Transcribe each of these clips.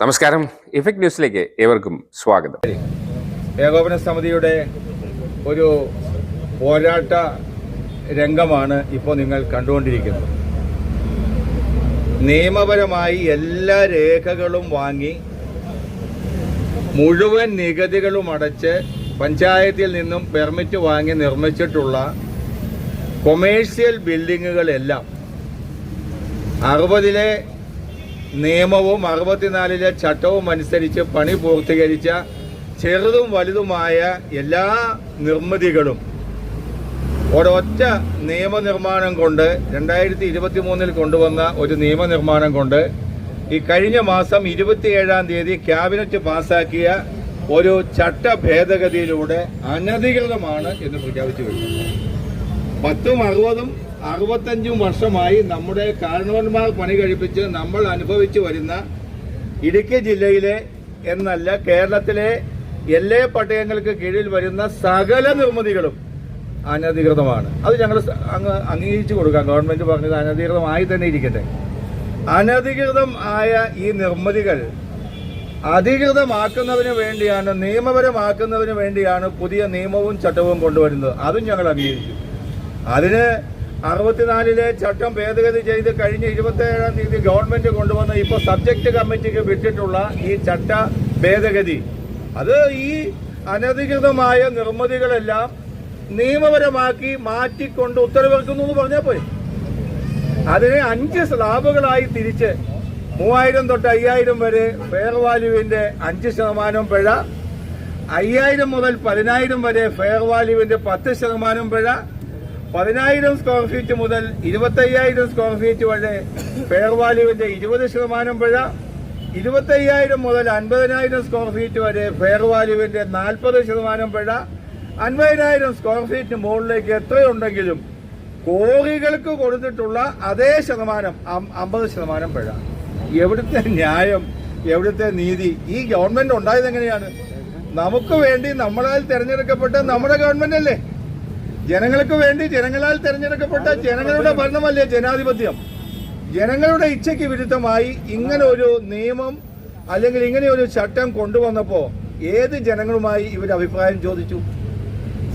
നമസ്കാരം. ഇഫക്ട് ന്യൂസിലേക്ക് ഏവർക്കും സ്വാഗതം. ഏകോപന സമിതിയുടെ ഒരു പോരാട്ട രംഗമാണ് ഇപ്പോൾ നിങ്ങൾ കണ്ടുകൊണ്ടിരിക്കുന്നത്. നിയമപരമായി എല്ലാ രേഖകളും വാങ്ങി മുഴുവൻ നികുതികളും അടച്ച് പഞ്ചായത്തിൽ നിന്നും പെർമിറ്റ് വാങ്ങി നിർമ്മിച്ചിട്ടുള്ള കൊമേഴ്സ്യൽ ബിൽഡിങ്ങുകളെല്ലാം അറുപതിലെ നിയമവും അറുപത്തിനാലിലെ ചട്ടവും അനുസരിച്ച് പണി പൂർത്തീകരിച്ച ചെറുതും വലുതുമായ എല്ലാ നിർമ്മിതികളും ഒരൊറ്റ നിയമനിർമ്മാണം കൊണ്ട് രണ്ടായിരത്തി ഇരുപത്തി മൂന്നിൽ കൊണ്ടുവന്ന ഒരു നിയമനിർമ്മാണം കൊണ്ട് ഈ കഴിഞ്ഞ മാസം ഇരുപത്തിയേഴാം തീയതി ക്യാബിനറ്റ് പാസാക്കിയ ഒരു ചട്ട ഭേദഗതിയിലൂടെ അനധികൃതമാണ് എന്ന് പ്രഖ്യാപിച്ചു കഴിഞ്ഞു. പത്തും അറുപതും അറുപത്തഞ്ചും വർഷമായി നമ്മുടെ കാരണവന്മാർ പണി കഴിപ്പിച്ച് നമ്മൾ അനുഭവിച്ചു വരുന്ന ഇടുക്കി ജില്ലയിലെ എന്നല്ല കേരളത്തിലെ എല്ലേ പട്ടയങ്ങൾക്ക് കീഴിൽ വരുന്ന സകല നിർമ്മിതികളും അനധികൃതമാണ്. അത് ഞങ്ങൾ അങ്ങ് അംഗീകരിച്ചു കൊടുക്കാം. ഗവൺമെന്റ് പറഞ്ഞത് അനധികൃതമായി തന്നെ ഇരിക്കട്ടെ. അനധികൃതം ആയ ഈ നിർമ്മിതികൾ അധികൃതമാക്കുന്നതിന് വേണ്ടിയാണ് നിയമപരമാക്കുന്നതിന് വേണ്ടിയാണ് പുതിയ നിയമവും ചട്ടവും കൊണ്ടുവരുന്നത്. അതും ഞങ്ങൾ അംഗീകരിച്ചു. അതിന് അറുപത്തിനാലിലെ ചട്ടം ഭേദഗതി ചെയ്ത് കഴിഞ്ഞ ഇരുപത്തേഴാം തീയതി ഗവൺമെന്റ് കൊണ്ടുവന്ന ഇപ്പോൾ സബ്ജക്ട് കമ്മിറ്റിക്ക് വിട്ടിട്ടുള്ള ഈ ചട്ട ഭേദഗതി. അത് ഈ അനധികൃതമായ നിർമ്മിതികളെല്ലാം നിയമപരമാക്കി മാറ്റിക്കൊണ്ട് ഉത്തരവിറക്കുന്നു എന്ന് പറഞ്ഞാൽ പോയി അതിനെ അഞ്ച് സ്ലാബുകളായി തിരിച്ച് മൂവായിരം തൊട്ട് അയ്യായിരം വരെ ഫെയർ വാല്യൂവിന്റെ അഞ്ച് ശതമാനം പിഴ അയ്യായിരം മുതൽ പതിനായിരം വരെ ഫെയർ വാല്യൂവിന്റെ പത്ത് ശതമാനം പിഴ പതിനായിരം സ്ക്വയർ ഫീറ്റ് മുതൽ ഇരുപത്തയ്യായിരം സ്ക്വയർ ഫീറ്റ് വരെ ഫെയർ വാല്യൂവിന്റെ ഇരുപത് ശതമാനം പിഴ ഇരുപത്തയ്യായിരം മുതൽ അൻപതിനായിരം സ്ക്വയർ ഫീറ്റ് വരെ ഫെയർ വാല്യൂവിന്റെ നാൽപ്പത് ശതമാനം പിഴ അൻപതിനായിരം സ്ക്വയർ ഫീറ്റ് മുകളിലേക്ക് എത്രയുണ്ടെങ്കിലും കോറികൾക്ക് കൊടുത്തിട്ടുള്ള അതേ ശതമാനം അമ്പത് ശതമാനം പിഴ. എവിടുത്തെ ന്യായം എവിടുത്തെ നീതി? ഈ ഗവൺമെന്റ് ഉണ്ടായത് എങ്ങനെയാണ് നമുക്ക് വേണ്ടി നമ്മളാൽ തെരഞ്ഞെടുക്കപ്പെട്ട നമ്മുടെ ഗവൺമെന്റ് അല്ലേ? ജനങ്ങൾക്ക് വേണ്ടി ജനങ്ങളാൽ തെരഞ്ഞെടുക്കപ്പെട്ട ജനങ്ങളുടെ ഭരണമല്ല ജനാധിപത്യം? ജനങ്ങളുടെ ഇച്ഛയ്ക്ക് വിരുദ്ധമായി ഇങ്ങനെ ഒരു നിയമം അല്ലെങ്കിൽ ഇങ്ങനെ ഒരു ചട്ടം കൊണ്ടുവന്നപ്പോൾ ഏത് ജനങ്ങളുമായി ഇവർ അഭിപ്രായം ചോദിച്ചു?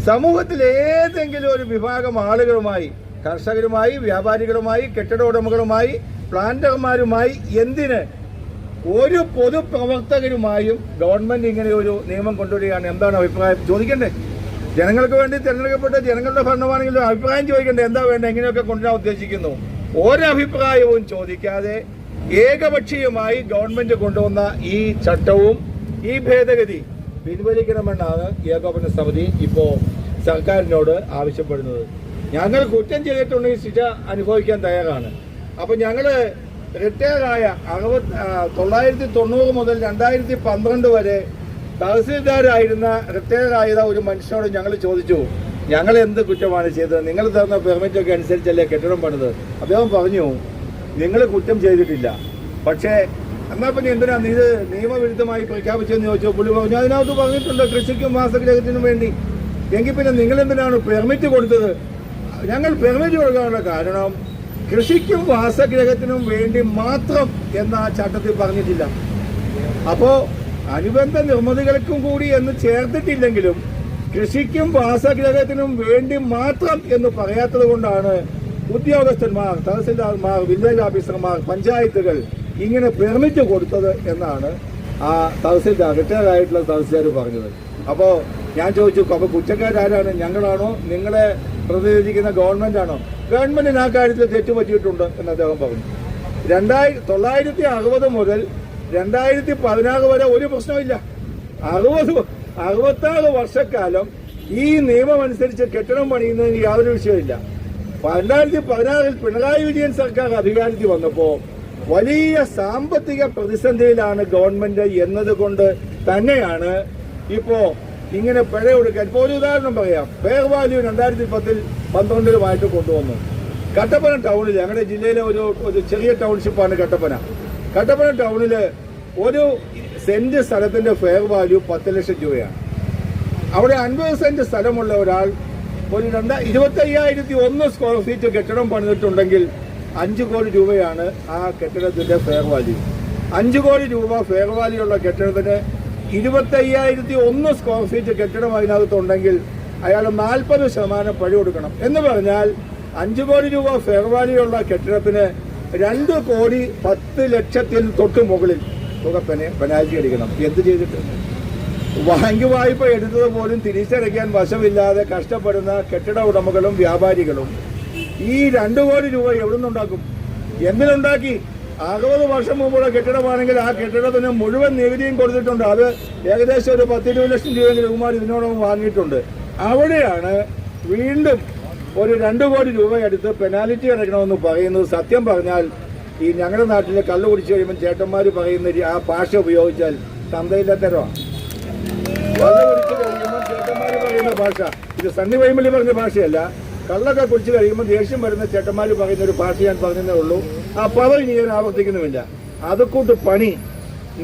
സമൂഹത്തിൽ ഏതെങ്കിലും ഒരു വിഭാഗം ആളുകളുമായി കർഷകരുമായി വ്യാപാരികളുമായി കെട്ടിട ഉടമകളുമായി പ്ലാന്റർമാരുമായി എന്തിന് ഒരു പൊതുപ്രവർത്തകരുമായും ഗവൺമെന്റ് ഇങ്ങനെ ഒരു നിയമം കൊണ്ടുവരികയാണ്? എന്താണ് അഭിപ്രായം? ചോദിക്കണ്ടേ? ജനങ്ങൾക്ക് വേണ്ടി തിരഞ്ഞെടുക്കപ്പെട്ട ജനങ്ങളുടെ ഭരണമാണെങ്കിലും അഭിപ്രായം ചോദിക്കേണ്ടത് എന്താ വേണ്ടത് എങ്ങനെയൊക്കെ കൊണ്ടുവരാൻ ഉദ്ദേശിക്കുന്നു? ഒരഭിപ്രായവും ചോദിക്കാതെ ഏകപക്ഷീയമായി ഗവൺമെന്റ് കൊണ്ടുവന്ന ഈ ചട്ടവും ഈ ഭേദഗതി പിൻവലിക്കണമെന്നാണ് ഏകോപന സമിതി ഇപ്പോ സർക്കാരിനോട് ആവശ്യപ്പെടുന്നത്. ഞങ്ങൾ കുറ്റം ചെയ്തിട്ടുണ്ടെങ്കിൽ ശിക്ഷ അനുഭവിക്കാൻ തയ്യാറാണ്. അപ്പൊ ഞങ്ങൾ റിട്ടയറായ അറുപത് തൊള്ളായിരത്തി തൊണ്ണൂറ് മുതൽ രണ്ടായിരത്തി പന്ത്രണ്ട് വരെ തഹസീൽദാരായിരുന്ന റിട്ടയർഡായ ഒരു മനുഷ്യനോട് ഞങ്ങൾ ചോദിച്ചു ഞങ്ങൾ എന്ത് കുറ്റമാണ് ചെയ്തത്? നിങ്ങൾ തന്ന പെർമിറ്റൊക്കെ അനുസരിച്ചല്ലേ കെട്ടിടം പണിത്? അദ്ദേഹം പറഞ്ഞു നിങ്ങൾ കുറ്റം ചെയ്തിട്ടില്ല. പക്ഷേ എന്നാൽ പിന്നെ എന്തിനാ നീ ഇത് നിയമവിരുദ്ധമായി പ്രഖ്യാപിച്ചെന്ന് ചോദിച്ചോ? പുള്ളി പറഞ്ഞു അതിനകത്ത് പറഞ്ഞിട്ടുണ്ട് കൃഷിക്കും വാസഗ്രഹത്തിനും വേണ്ടി. എങ്കിൽ പിന്നെ നിങ്ങൾ എന്തിനാണ് പെർമിറ്റ് കൊടുത്തത്? ഞങ്ങൾ പെർമിറ്റ് കൊടുക്കാനുള്ള കാരണം കൃഷിക്കും വാസഗ്രഹത്തിനും വേണ്ടി മാത്രം എന്ന ആ ചട്ടത്തിൽ പറഞ്ഞിട്ടില്ല. അപ്പോ അനുബന്ധ നിർമ്മിതികൾക്കും കൂടി എന്ന് ചേർത്തിട്ടില്ലെങ്കിലും കൃഷിക്കും വാസഗ്രഹത്തിനും വേണ്ടി മാത്രം എന്ന് പറയാത്തത് കൊണ്ടാണ് ഉദ്യോഗസ്ഥന്മാർ തഹസിൽദാർമാർ വില്ലേജ് ഓഫീസർമാർ പഞ്ചായത്തുകൾ ഇങ്ങനെ പെർമിറ്റ് കൊടുത്തത് എന്നാണ് ആ തഹസിൽദാർ റിട്ടയർ ആയിട്ടുള്ള തഹസിൽദാർ പറഞ്ഞത്. അപ്പോ ഞാൻ ചോദിച്ചു അപ്പൊ കുറ്റക്കാരാരാണ്? ഞങ്ങളാണോ? നിങ്ങളെ പ്രതിനിധിക്കുന്ന ഗവൺമെന്റ് ആണോ ഗവൺമെന്റിന് ആ കാര്യത്തിൽ തെറ്റ് പറ്റിയിട്ടുണ്ട് എന്ന് അദ്ദേഹം പറഞ്ഞു. രണ്ടായിരത്തി തൊള്ളായിരത്തി അറുപത് മുതൽ രണ്ടായിരത്തി പതിനാറ് വരെ ഒരു പ്രശ്നമില്ല അറുപത് അറുപത്താറ് വർഷക്കാലം ഈ നിയമം അനുസരിച്ച് കെട്ടിടം പണിയുന്നതിന് യാതൊരു വിഷയമില്ല രണ്ടായിരത്തി പതിനാറിൽ പിണറായി വിജയൻ സർക്കാർ അധികാരത്തിൽ വന്നപ്പോ വലിയ സാമ്പത്തിക പ്രതിസന്ധിയിലാണ് ഗവൺമെന്റ് എന്നതുകൊണ്ട് തന്നെയാണ് ഇപ്പോ ഇങ്ങനെ പിഴ കൊടുക്കാൻ ഇപ്പോ ഒരു ഉദാഹരണം പറയാം. ഫെയർ വാല്യൂ രണ്ടായിരത്തി പത്തിൽ പന്ത്രണ്ടിലുമായിട്ട് കൊണ്ടുവന്നു. കട്ടപ്പന ടൗണിൽ ഞങ്ങളുടെ ജില്ലയിലെ ഒരു ഒരു ചെറിയ ടൗൺഷിപ്പാണ് കട്ടപ്പന. കട്ടപ്പന ടൗണിൽ ഒരു സെന്റ് സ്ഥലത്തിന്റെ ഫെയർ വാല്യൂ പത്ത് ലക്ഷം രൂപയാണ്. അവിടെ അൻപത് സെന്റ് സ്ഥലമുള്ള ഒരാൾ ഒരു രണ്ട ഇരുപത്തി അയ്യായിരത്തി ഒന്ന് സ്ക്വയർ ഫീറ്റ് കെട്ടിടം പണിതിട്ടുണ്ടെങ്കിൽ അഞ്ച് കോടി രൂപയാണ് ആ കെട്ടിടത്തിന്റെ ഫെയർ വാല്യൂ അഞ്ചു കോടി രൂപ ഫെയർ വാല്യൂ ഉള്ള കെട്ടിടത്തിന് ഇരുപത്തയ്യായിരത്തി ഒന്ന് സ്ക്വയർ ഫീറ്റ് കെട്ടിടം അതിനകത്തുണ്ടെങ്കിൽ അയാൾ നാൽപ്പത് ശതമാനം പഴി കൊടുക്കണം. എന്ന് പറഞ്ഞാൽ അഞ്ചു കോടി രൂപ ഫെയർ വാല്യൂ ഉള്ള കെട്ടിടത്തിന് രണ്ട് കോടി പത്ത് ലക്ഷത്തിൽ തൊട്ട് മുകളിൽ തുക പെന പെനാൽറ്റി അടിക്കണം. എന്ത് ചെയ്തിട്ട്? ബാങ്ക് വായ്പ എടുത്തത് പോലും തിരിച്ചടയ്ക്കാൻ വശമില്ലാതെ കഷ്ടപ്പെടുന്ന കെട്ടിട ഉടമകളും വ്യാപാരികളും ഈ രണ്ടു കോടി രൂപ എവിടെ നിന്നുണ്ടാക്കും? എന്തിനുണ്ടാക്കി? അറുപത് വർഷം മുമ്പുള്ള കെട്ടിടമാണെങ്കിൽ ആ കെട്ടിടത്തിന് മുഴുവൻ നികുതിയും കൊടുത്തിട്ടുണ്ട്. അത് ഏകദേശം ഒരു പത്തിരുപത് ലക്ഷം രൂപയെങ്കിലും ഇവന്മാർ ഇതിനോടൊപ്പം വാങ്ങിയിട്ടുണ്ട്. അവിടെയാണ് വീണ്ടും ഒരു രണ്ട് കോടി രൂപ എടുത്ത് പെനാലിറ്റി അടയ്ക്കണമെന്ന് പറയുന്നത് സത്യം പറഞ്ഞാൽ ഈ ഞങ്ങളുടെ നാട്ടിലെ കള്ളു കുടിച്ചു കഴിയുമ്പോൾ ചേട്ടന്മാർ പറയുന്ന ആ ഭാഷ ഉപയോഗിച്ചാൽ തന്തയില്ലാത്തരമാണ് ചേട്ടന്മാര് പറയുന്ന ഭാഷ. ഇത് സണ്ണി വൈമലി പറഞ്ഞ ഭാഷയല്ല. കള്ളൊക്കെ കുടിച്ച് കഴിയുമ്പോൾ ദേഷ്യം വരുന്ന ചേട്ടന്മാർ പറയുന്ന ഒരു ഭാഷ ഞാൻ പറഞ്ഞതേ ഉള്ളൂ. ആ പവർ ഇനി ഞാൻ ആവർത്തിക്കുന്നുമില്ല. അതുകൂട്ട് പണി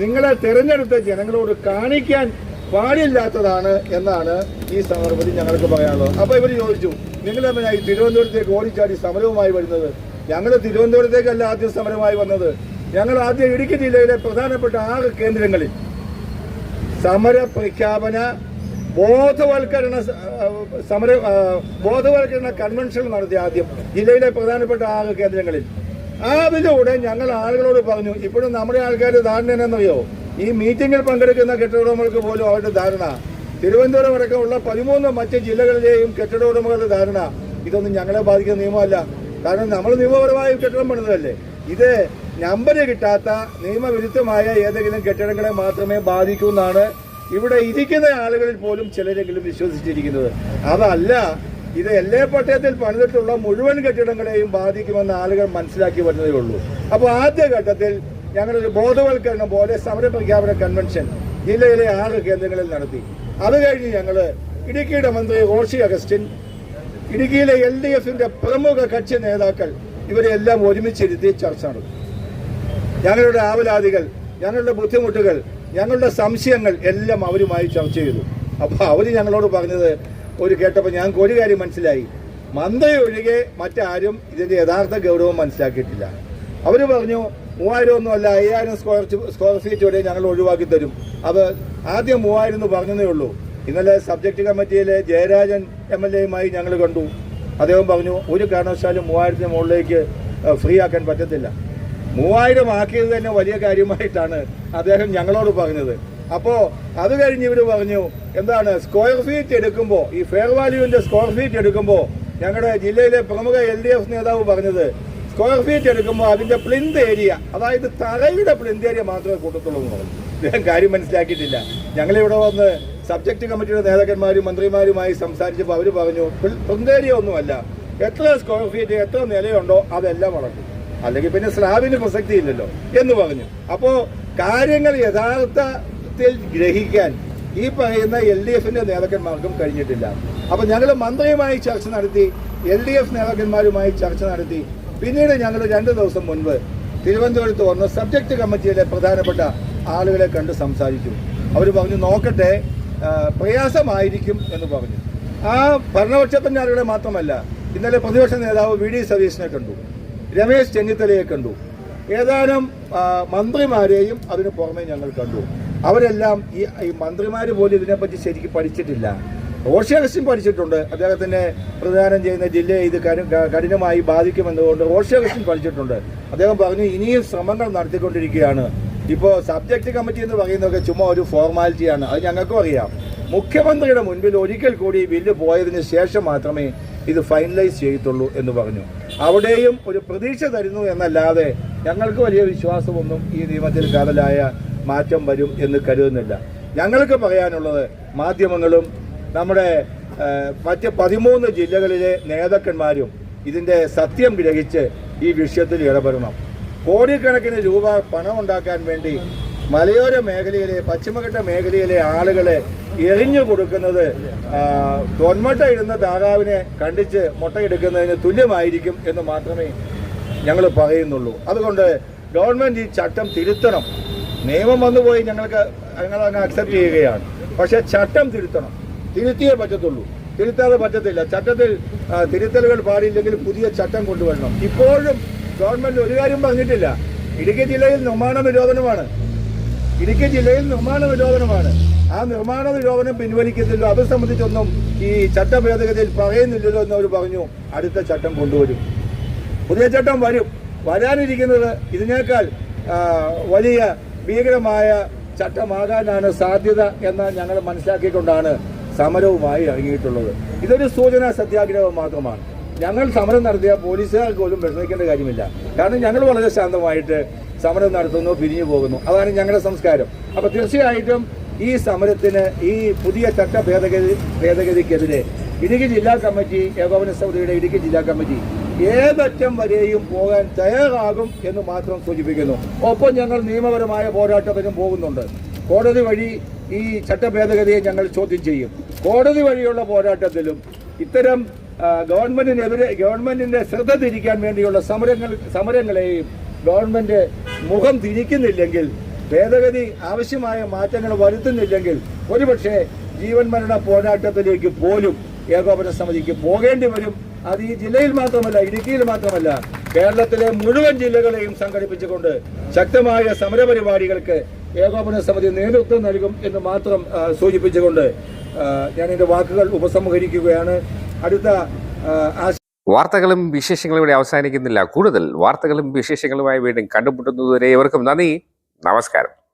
നിങ്ങളെ തെരഞ്ഞെടുത്ത ജനങ്ങളോട് കാണിക്കാൻ പാടില്ലാത്തതാണ് എന്നാണ് ഈ സന്ദർഭത്തിൽ ഞങ്ങൾക്ക് പറയാനുള്ളത്. അപ്പൊ ഇവർ ചോദിച്ചു നിങ്ങൾ ഈ തിരുവനന്തപുരത്തേക്ക് ഓടിച്ചാടി സമരവുമായി വരുന്നത്? ഞങ്ങൾ തിരുവനന്തപുരത്തേക്കല്ല ആദ്യം സമരമായി വന്നത്. ഞങ്ങൾ ആദ്യം ഇടുക്കി ജില്ലയിലെ പ്രധാനപ്പെട്ട ആറ് കേന്ദ്രങ്ങളിൽ സമര പ്രഖ്യാപന ബോധവൽക്കരണ സമര ബോധവൽക്കരണ കൺവെൻഷൻ നടത്തി ആദ്യം ജില്ലയിലെ പ്രധാനപ്പെട്ട ആറ് കേന്ദ്രങ്ങളിൽ. അതിലൂടെ ഞങ്ങൾ ആളുകളോട് പറഞ്ഞു ഇപ്പോഴും നമ്മുടെ ആൾക്കാർ ധാരണ എന്നറിയോ ഈ മീറ്റിംഗിൽ പങ്കെടുക്കുന്ന കെട്ടിടോടമകൾക്ക് പോലും അവരുടെ ധാരണ. തിരുവനന്തപുരം അടക്കമുള്ള പതിമൂന്ന് മറ്റ് ജില്ലകളിലെയും കെട്ടിട ഉടമകളുടെ ധാരണ. ഇതൊന്നും ഞങ്ങളെ ബാധിക്കുന്ന നിയമമല്ല. കാരണം നമ്മൾ നിയമപരമായി കെട്ടിടം പണിതല്ലേ ഇത് നമ്പര് കിട്ടാത്ത നിയമവിരുദ്ധമായ ഏതെങ്കിലും കെട്ടിടങ്ങളെ മാത്രമേ ബാധിക്കൂ എന്നാണ് ഇവിടെ ഇരിക്കുന്ന ആളുകളിൽ പോലും ചിലരെങ്കിലും വിശ്വസിച്ചിരിക്കുന്നത്. അതല്ല ഇത് എല്ലേ പട്ടയത്തിൽ പണിതിട്ടുള്ള മുഴുവൻ കെട്ടിടങ്ങളെയും ബാധിക്കുമെന്ന് ആളുകൾ മനസ്സിലാക്കി വരുന്നതേ ഉള്ളൂ. അപ്പോൾ ആദ്യ ഘട്ടത്തിൽ ഞങ്ങളൊരു ബോധവൽക്കരണം പോലെ സമരപ്രഖ്യാപന കൺവെൻഷൻ ജില്ലയിലെ ആറ് കേന്ദ്രങ്ങളിൽ നടത്തി. അത് കഴിഞ്ഞ് ഞങ്ങൾ ഇടുക്കിയുടെ മന്ത്രി ഓഷി അഗസ്റ്റിൻ ഇടുക്കിയിലെ എൽ ഡി എഫിന്റെ പ്രമുഖ കക്ഷി നേതാക്കൾ ഇവരെല്ലാം ഒരുമിച്ചിരുത്തി ചർച്ച നടത്തി. ഞങ്ങളുടെ ആവലാതികൾ ഞങ്ങളുടെ ബുദ്ധിമുട്ടുകൾ ഞങ്ങളുടെ സംശയങ്ങൾ എല്ലാം അവരുമായി ചർച്ച ചെയ്തു. അപ്പോൾ അവർ ഞങ്ങളോട് പറഞ്ഞത് ഒരു കേട്ടപ്പോൾ ഞങ്ങൾക്ക് ഒരു കാര്യം മനസ്സിലായി. മന്ത്രി ഒഴികെ മറ്റാരും ഇതിന്റെ യഥാർത്ഥ ഗൗരവം മനസ്സിലാക്കിയിട്ടില്ല. അവർ പറഞ്ഞു മൂവായിരം ഒന്നും അല്ല അയ്യായിരം സ്ക്വയർ സ്ക്വയർ ഫീറ്റ് വരെ ഞങ്ങൾ ഒഴിവാക്കി തരും. അത് ആദ്യം മൂവായിരം എന്ന് പറഞ്ഞതേ ഉള്ളൂ. ഇന്നലെ സബ്ജക്ട് കമ്മിറ്റിയിലെ ജയരാജൻ എം എൽ എയുമായി ഞങ്ങൾ കണ്ടു. അദ്ദേഹം പറഞ്ഞു ഒരു കാരണവശാലും മൂവായിരത്തിന് മുകളിലേക്ക് ഫ്രീ ആക്കാൻ പറ്റത്തില്ല. മൂവായിരം ആക്കിയത് തന്നെ വലിയ കാര്യമായിട്ടാണ് അദ്ദേഹം ഞങ്ങളോട് പറഞ്ഞത്. അപ്പോൾ അത് കഴിഞ്ഞ് ഇവർ പറഞ്ഞു എന്താണ് സ്ക്വയർ ഫീറ്റ് എടുക്കുമ്പോൾ ഈ ഫെയർ വാല്യൂവിന്റെ സ്ക്വയർ ഫീറ്റ് എടുക്കുമ്പോൾ ഞങ്ങളുടെ ജില്ലയിലെ പ്രമുഖ എൽ ഡി എഫ് നേതാവ് പറഞ്ഞത് സ്ക്വയർ ഫീറ്റ് എടുക്കുമ്പോൾ അതിന്റെ പ്ലിന്ത് ഏരിയ അതായത് തറയുടെ പ്ലിന്ത് ഏരിയ മാത്രമേ കൂട്ടത്തുള്ളൂ എന്ന് പറഞ്ഞു. ഇദ്ദേഹം കാര്യം മനസ്സിലാക്കിയിട്ടില്ല. ഞങ്ങളിവിടെ വന്ന് സബ്ജക്ട് കമ്മിറ്റിയുടെ നേതാക്കന്മാരും മന്ത്രിമാരുമായി സംസാരിച്ചപ്പോൾ അവർ പറഞ്ഞു പ്ലിന്ത് ഏരിയ ഒന്നുമല്ല. എത്ര സ്ക്വയർ ഫീറ്റ് എത്ര നിലയുണ്ടോ അതെല്ലാം വളർത്തും അല്ലെങ്കിൽ പിന്നെ സ്ലാബിന് പ്രസക്തി ഇല്ലല്ലോ എന്ന് പറഞ്ഞു. അപ്പോൾ കാര്യങ്ങൾ യഥാർത്ഥത്തിൽ ഗ്രഹിക്കാൻ ഈ പറയുന്ന എൽ ഡി എഫിന്റെ നേതാക്കന്മാർക്കും കഴിഞ്ഞിട്ടില്ല. അപ്പൊ ഞങ്ങൾ മന്ത്രിയുമായി ചർച്ച നടത്തി എൽ ഡി എഫ് നേതാക്കന്മാരുമായി ചർച്ച നടത്തി പിന്നീട് ഞങ്ങൾ രണ്ടു ദിവസം മുൻപ് തിരുവനന്തപുരത്ത് വന്ന് സബ്ജക്ട് കമ്മിറ്റിയിലെ പ്രധാനപ്പെട്ട ആളുകളെ കണ്ട് സംസാരിച്ചു. അവർ പറഞ്ഞു നോക്കട്ടെ പ്രയാസമായിരിക്കും എന്ന് പറഞ്ഞു. ആ ഭരണപക്ഷത്തിന്റെ ആളുകളെ മാത്രമല്ല ഇന്നലെ പ്രതിപക്ഷ നേതാവ് വി ഡി സതീശനെ കണ്ടു രമേശ് ചെന്നിത്തലയെ കണ്ടു. ഏതാനും മന്ത്രിമാരെയും അതിന് പുറമെ ഞങ്ങൾ കണ്ടു. അവരെല്ലാം ഈ മന്ത്രിമാർ പോലും ഇതിനെപ്പറ്റി ശരിക്കും പഠിച്ചിട്ടില്ല. റോഷി അഗസ്റ്റിൻ പഠിച്ചിട്ടുണ്ട്. അദ്ദേഹത്തിന്റെ പ്രതിദാനം ചെയ്യുന്ന ജില്ലയെ ഇത് കഠിനമായി ബാധിക്കുമെന്നുകൊണ്ട് റോഷി അഗസ്റ്റിൻ പഠിച്ചിട്ടുണ്ട്. അദ്ദേഹം പറഞ്ഞു ഇനിയും ശ്രമങ്ങൾ നടത്തിക്കൊണ്ടിരിക്കുകയാണ്. ഇപ്പോൾ സബ്ജക്ട് കമ്മിറ്റി എന്ന് പറയുന്നതൊക്കെ ചുമ്മാ ഒരു ഫോർമാലിറ്റിയാണ്. അത് ഞങ്ങൾക്കും അറിയാം. മുഖ്യമന്ത്രിയുടെ മുൻപിൽ ഒരിക്കൽ കൂടി ബില്ല് പോയതിന് ശേഷം മാത്രമേ ഇത് ഫൈനലൈസ് ചെയ്യത്തുള്ളൂ എന്ന് പറഞ്ഞു. അവിടെയും ഒരു പ്രതീക്ഷ തരുന്നു എന്നല്ലാതെ ഞങ്ങൾക്ക് വലിയ വിശ്വാസമൊന്നും ഈ നിയമത്തിൽ കാതലായ മാറ്റം വരും എന്ന് കരുതുന്നില്ല. ഞങ്ങൾക്ക് പറയാനുള്ളത് മാധ്യമങ്ങളും നമ്മുടെ മറ്റ് പതിമൂന്ന് ജില്ലകളിലെ നേതാക്കന്മാരും ഇതിന്റെ സത്യം ഗ്രഹിച്ച് ഈ വിഷയത്തിൽ ഇടപെടണം. കോടിക്കണക്കിന് രൂപ പണം ഉണ്ടാക്കാൻ വേണ്ടി മലയോര മേഖലയിലെ പശ്ചിമഘട്ട മേഖലയിലെ ആളുകളെ എറിഞ്ഞു കൊടുക്കുന്നത് തൊന്മട്ട ഇടുന്ന താറാവിനെ കണ്ടിച്ച് മുട്ടയെടുക്കുന്നതിന് തുല്യമായിരിക്കും എന്ന് മാത്രമേ ഞങ്ങൾ പറയുന്നുള്ളൂ. അതുകൊണ്ട് ഗവൺമെന്റ് ഈ ചട്ടം തിരുത്തണം. നിയമം വന്നുപോയി ഞങ്ങൾക്ക് ഞങ്ങൾ അങ്ങ് അക്സെപ്റ്റ് ചെയ്യുകയാണ്. പക്ഷേ ചട്ടം തിരുത്തണം. തിരുത്തിയേ പറ്റത്തുള്ളൂ. തിരുത്താതെ പറ്റത്തില്ല. ചട്ടത്തിൽ തിരുത്തലുകൾ പാടില്ലെങ്കിൽ പുതിയ ചട്ടം കൊണ്ടുവരണം. ഇപ്പോഴും ഗവൺമെന്റ് ഒരു കാര്യം പറഞ്ഞിട്ടില്ല. ഇടുക്കി ജില്ലയിൽ നിർമ്മാണ നിരോധനമാണ് ഇടുക്കി ജില്ലയിൽ നിർമ്മാണ നിരോധനമാണ് ആ നിർമ്മാണ നിരോധനം പിൻവലിക്കത്തില്ലോ അത് സംബന്ധിച്ചൊന്നും ഈ ചട്ട ഭേദഗതിയിൽ പറയുന്നില്ലല്ലോ എന്ന് പറഞ്ഞു. അടുത്ത ചട്ടം കൊണ്ടുവരും. പുതിയ ചട്ടം വരും. വരാനിരിക്കുന്നത് ഇതിനേക്കാൾ വലിയ ഭീകരമായ ചട്ടമാകാനാണ് സാധ്യത എന്ന് ഞങ്ങൾ മനസ്സിലാക്കിക്കൊണ്ടാണ് സമരവുമായി ഇറങ്ങിയിട്ടുള്ളത് ഇതൊരു സൂചനാ സത്യാഗ്രഹം മാത്രമാണ്. ഞങ്ങൾ സമരം നടത്തിയ പോലീസുകാർക്ക് പോലും വിഷമിക്കേണ്ട കാര്യമില്ല. കാരണം ഞങ്ങൾ വളരെ ശാന്തമായിട്ട് സമരം നടത്തുന്നു പിരിഞ്ഞു പോകുന്നു. അതാണ് ഞങ്ങളുടെ സംസ്കാരം. അപ്പോൾ തീർച്ചയായിട്ടും ഈ സമരത്തിന് ഈ പുതിയ ചട്ട ഭേദഗതി ഭേദഗതിക്കെതിരെ ഇടുക്കി ജില്ലാ കമ്മിറ്റി ഏകോപന സമിതിയുടെ ഇടുക്കി ജില്ലാ കമ്മിറ്റി ഏതറ്റം വരെയും പോകാൻ തയ്യാറാകും എന്ന് മാത്രം സൂചിപ്പിക്കുന്നു. ഒപ്പം ഞങ്ങൾ നിയമപരമായ പോരാട്ടത്തിനും പോകുന്നുണ്ട്. കോടതി വഴി ഈ ചട്ട ഭേദഗതിയെ ഞങ്ങൾ ചോദ്യം ചെയ്യും. കോടതി വഴിയുള്ള പോരാട്ടത്തിലും ഇത്തരം ഗവൺമെന്റിനെതിരെ ഗവൺമെന്റിന്റെ ശ്രദ്ധ തിരിക്കാൻ വേണ്ടിയുള്ള സമരങ്ങൾ സമരങ്ങളെയും ഗവൺമെന്റ് മുഖം തിരിക്കുന്നില്ലെങ്കിൽ ഭേദഗതി ആവശ്യമായ മാറ്റങ്ങൾ വരുത്തുന്നില്ലെങ്കിൽ ഒരുപക്ഷെ ജീവൻ മരണ പോരാട്ടത്തിലേക്ക് പോലും ഏകോപന സമിതിക്ക് പോകേണ്ടി വരും. അത് ഈ ജില്ലയിൽ മാത്രമല്ല ഇടുക്കിയിൽ മാത്രമല്ല കേരളത്തിലെ മുഴുവൻ ജില്ലകളെയും സംഘടിപ്പിച്ചുകൊണ്ട് ശക്തമായ സമരപരിപാടികൾക്ക് ഏകോപന സമിതി നേതൃത്വം നൽകും എന്ന് മാത്രം സൂചിപ്പിച്ചുകൊണ്ട് ഞാൻ എന്റെ വാക്കുകൾ ഉപസംഹരിക്കുകയാണ്. അടുത്ത വാർത്തകളും വിശേഷങ്ങളും ഇവിടെ അവസാനിക്കുന്നില്ല. കൂടുതൽ വാർത്തകളും വിശേഷങ്ങളുമായി വീണ്ടും കണ്ടുമുട്ടുന്നതുവരെ ഇവർക്കും നന്ദി. നമസ്കാരം.